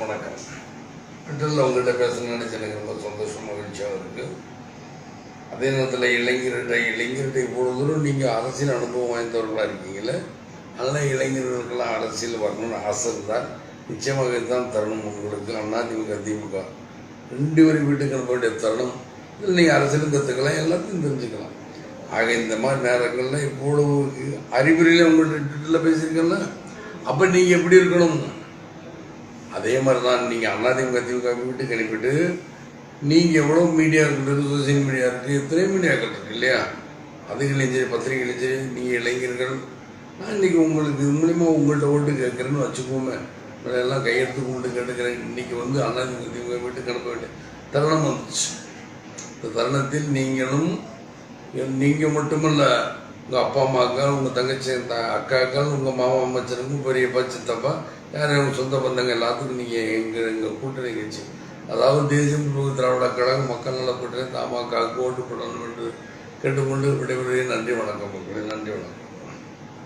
வணக்கம். ட்விட்டரில் உங்கள்கிட்ட பேசணும்னு நினைச்சு எனக்கு ரொம்ப சந்தோஷம் மகிழ்ச்சியாக இருக்குது அதே நேரத்தில் இளைஞர்கிட்ட இளைஞர்கிட்ட இவ்வளோ தூரம் நீங்கள் அரசியல் அனுபவம் வாய்ந்தவர்களாக இருக்கீங்களே நல்ல இளைஞர்களுக்கெல்லாம் அரசியல் வரணும்னு ஆசை இருந்தால் நிச்சயமாக இதுதான் தருணம் உங்களுக்கு. அண்ணா திமுக திமுக. ரெண்டு பேரும் வீட்டுக்கு அனுப்ப தருணம். இதில் நீங்கள் அரசியலும் கற்றுக்கலாம் எல்லாத்தையும் தெரிஞ்சுக்கலாம். ஆக இந்த மாதிரி நேரங்களில் இவ்வளவு அறிவுரையில் உங்கள்கிட்ட ட்விட்டரில் பேசியிருக்கேன்ல? அப்போ நீங்கள் எப்படி இருக்கணும்? அதே மாதிரி தான் நீங்கள் அண்ணாதிமுக திமுக வீட்டுக்கு அனுப்பிட்டு நீங்கள் எவ்வளோ மீடியா இருக்குது சோசியல் மீடியா இருக்குது எத்தனை மீடியாக்கள் இருக்குது இல்லையா? அதுகளையும் சரி பத்திரிகைகளையும் சரி நீங்கள் இளைஞர்கள். நான் இன்னைக்கு உங்களுக்கு இது மூலிமா உங்கள்கிட்ட ஓட்டு கேட்குறேன்னு வச்சுக்கோமே. எல்லாம் கையெழுத்து கொண்டு கேட்டுக்கிறேன். இன்னைக்கு வந்து அண்ணாதிமுக திமுக வீட்டுக்கு அனுப்ப வேண்டிய தருணம் வந்துச்சு. இந்த தருணத்தில் நீங்களும் நீங்கள் மட்டுமல்ல உங்கள் அப்பா அம்மாக்கள் உங்கள் தங்கச்சி த அக்காக்கள் உங்கள் மாமா அமைச்சருக்கும் பெரியப்பா சித்தப்பா யார் உங்கள் சொந்த பந்தங்க எல்லாத்துக்கும் நீங்கள் எங்கள் எங்கள் கூட்டணி கட்சி அதாவது தேசிய முற்போக்கு திராவிட கழகம் மக்கள் நல கூட்டணி தமாகாவுக்கு ஓட்டு போடணும் என்று கேட்டுக்கொண்டு விடைபெறுகிறேன். நன்றி வணக்கம் மக்களே. நன்றி வணக்கம்.